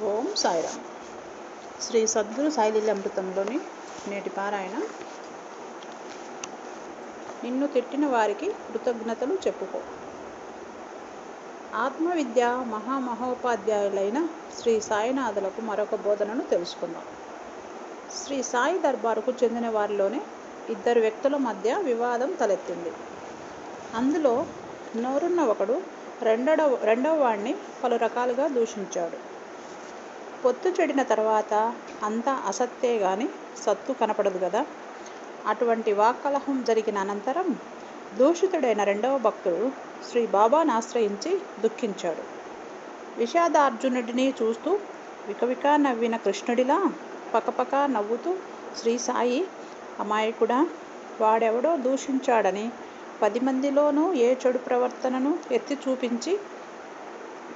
ఓం సాయిరామ్. శ్రీ సద్గురు సాయిలీల అమృతంలోని నేటి పారాయణ. నిన్ను తిట్టిన వారికి కృతజ్ఞతలు చెప్పుకో. ఆత్మవిద్య మహామహోపాధ్యాయులైన శ్రీ సాయినాథులకు మరొక బోధనను తెలుసుకుందాం. శ్రీ సాయి దర్బారుకు చెందిన వారిలోనే ఇద్దరు వ్యక్తుల మధ్య వివాదం తలెత్తింది. అందులో నోరున్న ఒకడు రెండవ రెండవ వాడిని పలు రకాలుగా దూషించాడు. పొత్తు చెడిన తర్వాత అంతా అసత్తే గాని సత్తు కనపడదు కదా అటువంటి వాక్కలహం జరిగిన అనంతరం దూషితుడైన రెండవ భక్తుడు శ్రీ బాబాను ఆశ్రయించి దుఃఖించాడు. విషాదార్జునుడిని చూస్తూ వికవిక నవ్విన కృష్ణుడిలా పకపక నవ్వుతూ శ్రీ సాయి అమాయకుడా వాడెవడో దూషించాడని పది మందిలోనూ ఏ చెడు ప్రవర్తనను ఎత్తి చూపించి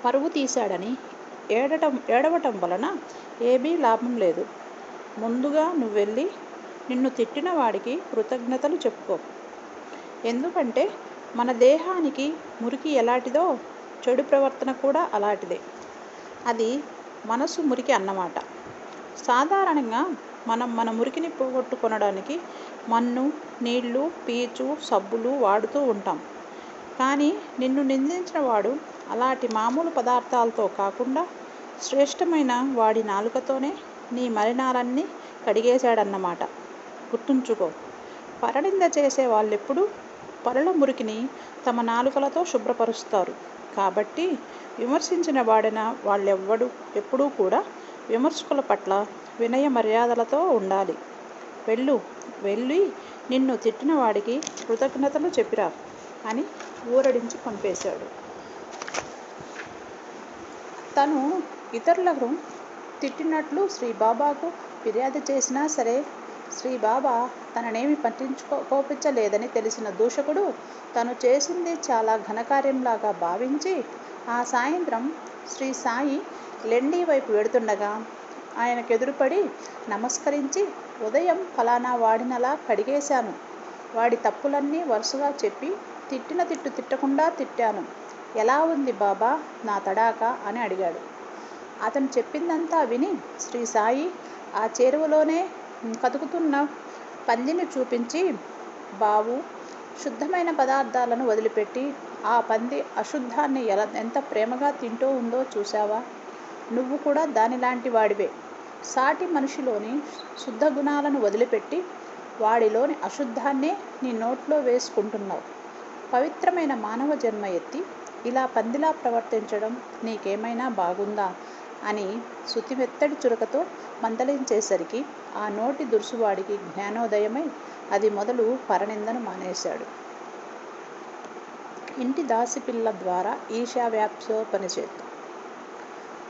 పరువు తీశాడని ఏడటం ఏడవటం వలన ఏమీ లాభం లేదు. ముందుగా నువ్వు వెళ్ళి నిన్ను తిట్టిన వాడికి కృతజ్ఞతలు చెప్పుకో. ఎందుకంటే మన దేహానికి మురికి ఎలాంటిదో చెడు ప్రవర్తన కూడా అలాంటిదే. అది మనసు మురికి అన్నమాట. సాధారణంగా మనం మన మురికిని పోగొట్టుకొనడానికి మన్ను నీళ్ళు పీచు సబ్బులు వాడుతూ ఉంటాం. కానీ నిన్ను నిందించిన వాడు అలాంటి మామూలు పదార్థాలతో కాకుండా శ్రేష్టమైన వాడి నాలుకతోనే నీ మలినాలన్నీ కడిగేశాడన్నమాట. గుర్తుంచుకో పరనింద చేసే వాళ్ళెప్పుడు పరుల మురికిని తమ నాలుకలతో శుభ్రపరుస్తారు. కాబట్టి విమర్శించిన వాడిన వాళ్ళెవ్వడు ఎప్పుడూ కూడా విమర్శకుల పట్ల వినయ మర్యాదలతో ఉండాలి. వెళ్ళు వెళ్ళి నిన్ను తిట్టిన వాడికి కృతజ్ఞతలు చెప్పిరా అని ఊరడించి పంపేశాడు. తను ఇతరులను తిట్టినట్లు శ్రీ బాబాకు ఫిర్యాదు చేసినా సరే శ్రీ బాబా తననేమి పట్టించుకో కోపించలేదని తెలిసిన దూషకుడు తను చేసింది చాలా ఘనకార్యంలాగా భావించి ఆ సాయంత్రం శ్రీ సాయి లెండి వైపు వెడుతుండగా ఆయనకు ఎదురుపడి నమస్కరించి ఉదయం ఫలానా వాడినలా కడిగేశాను. వాడి తప్పులన్నీ వరుసగా చెప్పి తిట్టిన తిట్టు తిట్టకుండా తిట్టాను. ఎలా ఉంది బాబా? నా తడాక? అని అడిగాడు. అతను చెప్పిందంతా విని శ్రీ సాయి ఆ చేరువలోనే కతుకుతున్న పందిని చూపించి బావు శుద్ధమైన పదార్థాలను వదిలిపెట్టి ఆ పంది అశుద్ధాన్ని ఎలా ఎంత ప్రేమగా తింటూ ఉందో చూసావా నువ్వు కూడా దానిలాంటి వాడివే. సాటి మనిషిలోని శుద్ధ గుణాలను వదిలిపెట్టి వాడిలోని అశుద్ధాన్నే నీ నోట్లో వేసుకుంటున్నావు. పవిత్రమైన మానవ జన్మ ఎత్తి ఇలా పందిలా ప్రవర్తించడం నీకేమైనా బాగుందా? అని శుతిమెత్తడి చురకతో మందలించేసరికి ఆ నోటి దురుసువాడికి జ్ఞానోదయమై అది మొదలు పరనిందను మానేశాడు. ఇంటి దాసిపిల్ల ద్వారా ఈశావ్యాప్సోపనిషత్తు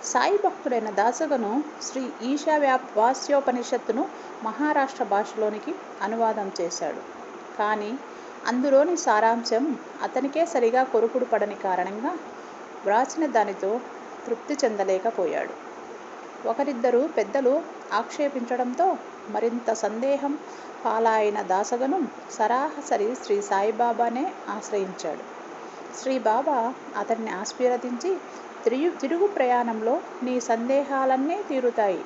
సాయి భక్తుడైన దాసగను శ్రీ ఈశావ్యాప్ వాస్యోపనిషత్తును మహారాష్ట్ర భాషలోనికి అనువాదం చేశాడు. కానీ అందులోని సారాంశం అతనికే సరిగా కొరుకుడు పడని కారణంగా వ్రాసిన దానితో తృప్తి చెందలేకపోయాడు. ఒకరిద్దరు పెద్దలు ఆక్షేపించడంతో మరింత సందేహం పాలైన దాసగను సరాసరి శ్రీ సాయిబాబానే ఆశ్రయించాడు. శ్రీ బాబా అతన్ని ఆశీర్వదించి తిరుగు తిరుగు ప్రయాణంలో నీ సందేహాలన్నీ తీరుతాయి.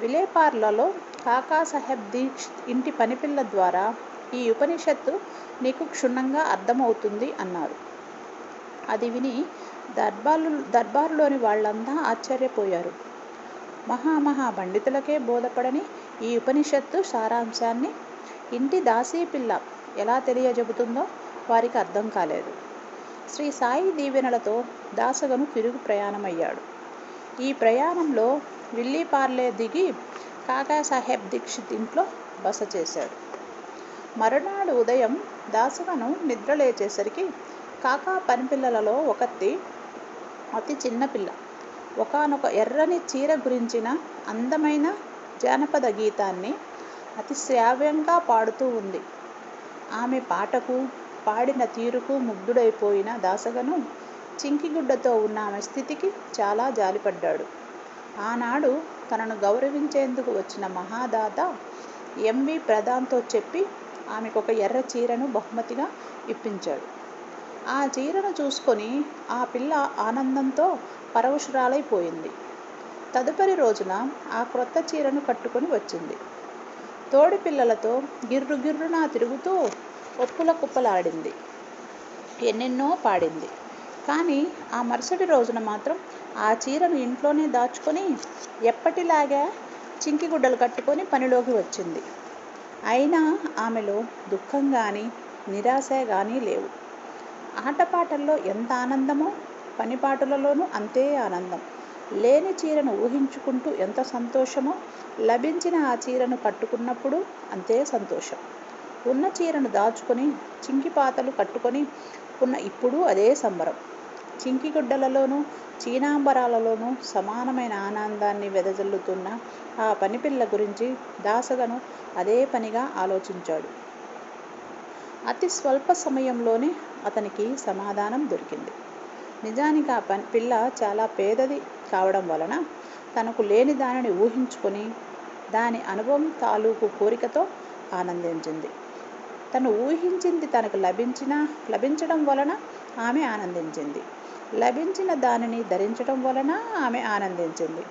విలేపార్లలో కాకాసాహెబ్ దీక్షిత్ ఇంటి పనిపిల్ల ద్వారా ఈ ఉపనిషత్తు నీకు క్షుణ్ణంగా అర్థమవుతుంది అన్నారు అది విని దర్బార్లు దర్బారులోని వాళ్ళంతా ఆశ్చర్యపోయారు. మహామహా పండితులకే బోధపడని ఈ ఉపనిషత్తు సారాంశాన్ని ఇంటి దాసీ పిల్ల ఎలా తెలియజెబుతుందో వారికి అర్థం కాలేదు. శ్రీ సాయి దీవెనలతో దాసగను తిరుగు ప్రయాణమయ్యాడు. ఈ ప్రయాణంలో విల్లీపార్లే దిగి కాకాసాహెబ్ దీక్షిత్ ఇంట్లో బస చేశాడు. మరునాడు ఉదయం దాసగను నిద్ర లేచేసరికి కాకా పనిపిల్లలలో ఒకటి అతి చిన్నపిల్ల ఒకనొక ఎర్రని చీర గురించిన అందమైన జానపద గీతాన్ని అతి శ్రావ్యంగా పాడుతూ ఉంది. ఆమె పాటకు పాడిన తీరుకు ముగ్ధుడైపోయిన దాసగను చింకిగుడ్డతో ఉన్న ఆమె స్థితికి చాలా జాలిపడ్డాడు. ఆనాడు తనను గౌరవించేందుకు వచ్చిన మహాదాత ఎంవి ప్రధాన్తో చెప్పి ఆమెకు ఒక ఎర్ర చీరను బహుమతిగా ఇప్పించాడు. ఆ చీరను చూసుకొని ఆ పిల్ల ఆనందంతో పరవశురాలైపోయింది. తదుపరి రోజున ఆ క్రొత్త చీరను కట్టుకొని వచ్చింది. తోడి పిల్లలతో గిర్రు గిర్రున తిరుగుతూ ఒప్పుల కుప్పలాడింది. ఎన్నెన్నో పాడింది. కానీ ఆ మరుసటి రోజున మాత్రం ఆ చీరను ఇంట్లోనే దాచుకొని ఎప్పటిలాగా చింకిగుడ్డలు కట్టుకొని పనిలోకి వచ్చింది. అయినా ఆమెలో దుఃఖం కానీ నిరాశ కానీ లేవు. ఆటపాటల్లో ఎంత ఆనందమో పనిపాటులలోనూ అంతే ఆనందం. లేని చీరను ఊహించుకుంటూ ఎంత సంతోషమో లభించిన ఆ చీరను కట్టుకున్నప్పుడు అంతే సంతోషం. ఉన్న చీరను దాచుకొని చింకిపాతలు కట్టుకొని ఉన్న ఇప్పుడు అదే సంబరం. చింకిగుడ్డలలోనూ చీనాంబరాలలోనూ సమానమైన ఆనందాన్ని వెదజల్లుతున్న ఆ పనిపిల్ల గురించి దాసగను అదే పనిగా ఆలోచించాడు. అతి స్వల్ప సమయంలోనే అతనికి సమాధానం దొరికింది. నిజానికి ఆ పని పిల్ల చాలా పేదది కావడం వలన తనకు లేని దానిని ఊహించుకొని దాని అనుభవం తాలూకు కోరికతో ఆనందించింది. తను ఊహించింది తనకు లభించిన లభించడం వలన ఆమె ఆనందించింది. లభించిన దానిని ధరించడం వలన ఆమె ఆనందించింది.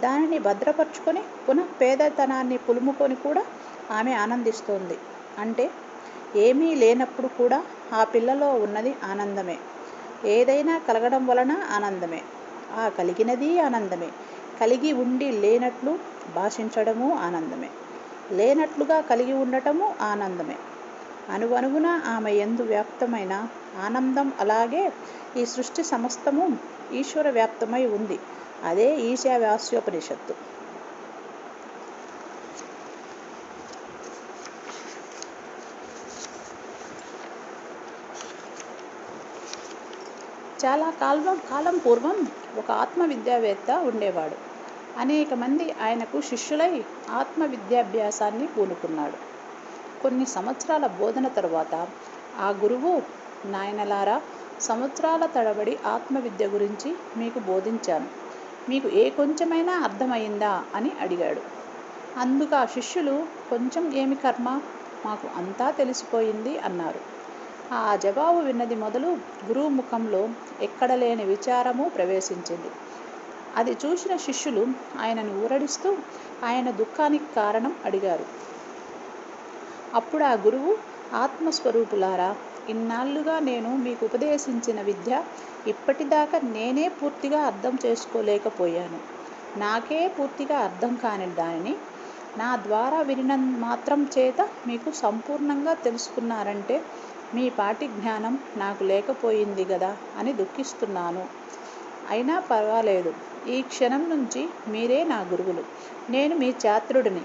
దానిని భద్రపరుచుకొని పునః పేదతనాన్ని పులుముకొని కూడా ఆమె ఆనందిస్తోంది. అంటే ఏమీ లేనప్పుడు కూడా ఆ పిల్లలో ఉన్నది ఆనందమే. ఏదైనా కలగడం వలన ఆనందమే. ఆ కలిగినది ఆనందమే. కలిగి ఉండి లేనట్లు భాషించడము ఆనందమే. లేనట్లుగా కలిగి ఉండటము ఆనందమే. అనువనుగున ఆమె ఎందు వ్యాప్తమైన ఆనందం అలాగే ఈ సృష్టి సమస్తము ఈశ్వర వ్యాప్తమై ఉంది. అదే ఈశావాస్యోపనిషత్తు చాలా కాలం కాలం పూర్వం ఒక ఆత్మ విద్యావేత్త ఉండేవాడు. అనేక మంది ఆయనకు శిష్యులై ఆత్మ విద్యాభ్యాసాన్ని పూనుకున్నాడు. కొన్ని సంవత్సరాల బోధన తరువాత ఆ గురువు నాయనలారా సంవత్సరాల తడబడి ఆత్మవిద్య గురించి మీకు బోధించాను. మీకు ఏ కొంచెమైనా అర్థమైందా అని అడిగాడు. అందుకు ఆ శిష్యులు కొంచెం ఏమి కర్మ? మాకు అంతా తెలిసిపోయింది అన్నారు. ఆ జవాబు విన్నది మొదలు గురువు ముఖంలో ఎక్కడ లేని విచారము ప్రవేశించింది. అది చూసిన శిష్యులు ఆయనను ఊరడిస్తూ ఆయన దుఃఖానికి కారణం అడిగారు. అప్పుడు ఆ గురువు ఆత్మస్వరూపులారా ఇన్నాళ్ళుగా నేను మీకు ఉపదేశించిన విద్య ఇప్పటిదాకా నేనే పూర్తిగా అర్థం చేసుకోలేకపోయాను. నాకే పూర్తిగా అర్థం కాని దానిని నా ద్వారా వినిన మాత్రం చేత మీకు సంపూర్ణంగా తెలుసుకున్నారంటే మీ పాటి జ్ఞానం నాకు లేకపోయింది కదా అని దుఃఖిస్తున్నాను. అయినా పర్వాలేదు. ఈ క్షణం నుంచి మీరే నా గురువులు. నేను మీ ఛాత్రుడిని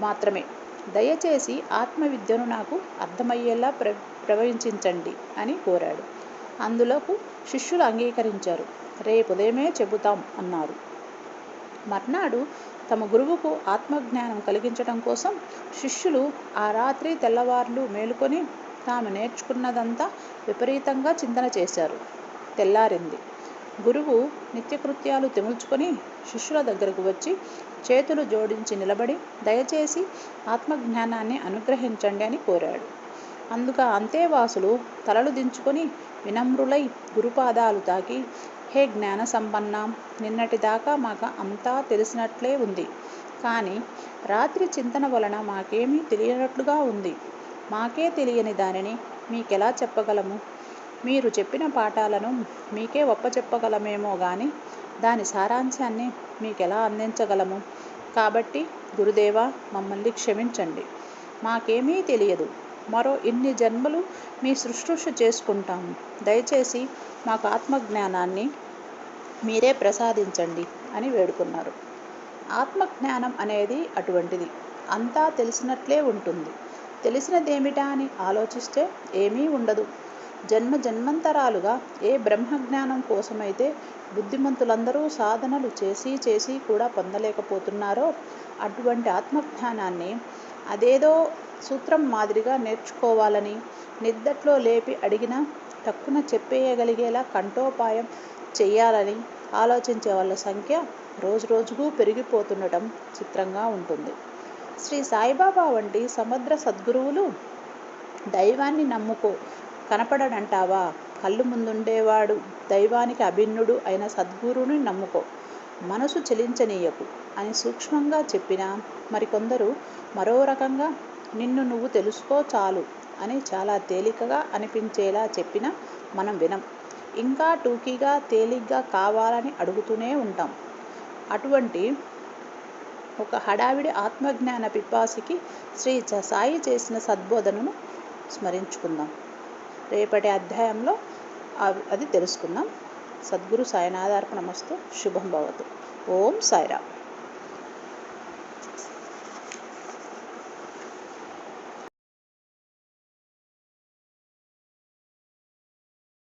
మాత్రమే. దయచేసి ఆత్మవిద్యను నాకు అర్థమయ్యేలా ప్ర ప్రవహించండి అని కోరాడు. అందులోకు శిష్యులు అంగీకరించారు. రేపు ఉదయమే చెబుతాం అన్నారు. మర్నాడు తమ గురువుకు ఆత్మజ్ఞానం కలిగించడం కోసం శిష్యులు ఆ రాత్రి తెల్లవార్లు మేలుకొని తాము నేర్చుకున్నదంతా విపరీతంగా చింతన చేశారు. తెల్లారింది. గురువు నిత్యకృత్యాలు తెముల్చుకొని శిష్యుల దగ్గరకు వచ్చి చేతులు జోడించి నిలబడి దయచేసి ఆత్మజ్ఞానాన్ని అనుగ్రహించండి అని కోరాడు. అందుకు అంతేవాసులు తలలు దించుకొని వినమ్రులై గురుపాదాలు తాకి హే జ్ఞాన సంపన్నం నిన్నటిదాకా మాకు అంతా తెలిసినట్లే ఉంది. కానీ రాత్రి చింతన వలన మాకేమీ తెలియనట్లుగా ఉంది. మాకే తెలియని దానిని మీకెలా చెప్పగలము? మీరు చెప్పిన పాఠాలను మీకే ఒప్పచెప్పగలమేమో కానీ దాని సారాంశాన్ని మీకెలా అందించగలము? కాబట్టి గురుదేవా మమ్మల్ని క్షమించండి. మాకేమీ తెలియదు. మరో ఇన్ని జన్మలు మీ శుశ్రూష చేసుకుంటాము. దయచేసి మాకు ఆత్మజ్ఞానాన్ని మీరే ప్రసాదించండి అని వేడుకున్నారు. ఆత్మజ్ఞానం అనేది అటువంటిది. అంతా తెలిసినట్లే ఉంటుంది. తెలిసినదేమిటా అని ఆలోచిస్తే ఏమీ ఉండదు. జన్మ జన్మంతరాలుగా ఏ బ్రహ్మజ్ఞానం కోసమైతే బుద్ధిమంతులందరూ సాధనలు చేసి చేసి కూడా పొందలేకపోతున్నారో అటువంటి ఆత్మజ్ఞానాన్ని అదేదో సూత్రం మాదిరిగా నేర్చుకోవాలని నిద్దట్లో లేపి అడిగినా టక్కున చెప్పేయగలిగేలా కంఠోపాయం చేయాలని ఆలోచించే వాళ్ళ సంఖ్య రోజు రోజుకు పెరిగిపోతుండటం చిత్రంగా ఉంటుంది. శ్రీ సాయిబాబా వంటి సమగ్ర సద్గురువులు. దైవాన్ని నమ్ముకో. కనపడడంటావా కళ్ళు ముందుండేవాడు. దైవానికి అభిన్నుడు అయిన సద్గురువుని నమ్ముకో. మనసు చెలించనీయకు అని సూక్ష్మంగా చెప్పినా మరికొందరు మరో రకంగా నిన్ను నువ్వు తెలుసుకో చాలు అని చాలా తేలికగా అనిపించేలా చెప్పినా మనం వినం. ఇంకా టూకీగా తేలిగ్గా కావాలని అడుగుతూనే ఉంటాం. అటువంటి ఒక హడావిడి ఆత్మజ్ఞాన పిపాసికి శ్రీ సాయి చేసిన సద్బోధనను స్మరించుకుందాం. రేపటి అధ్యాయంలో అది తెలుసుకుందాం. సద్గురు సాయినాథార్పణమస్తు శుభం భవతు. ఓం సాయిరామ్.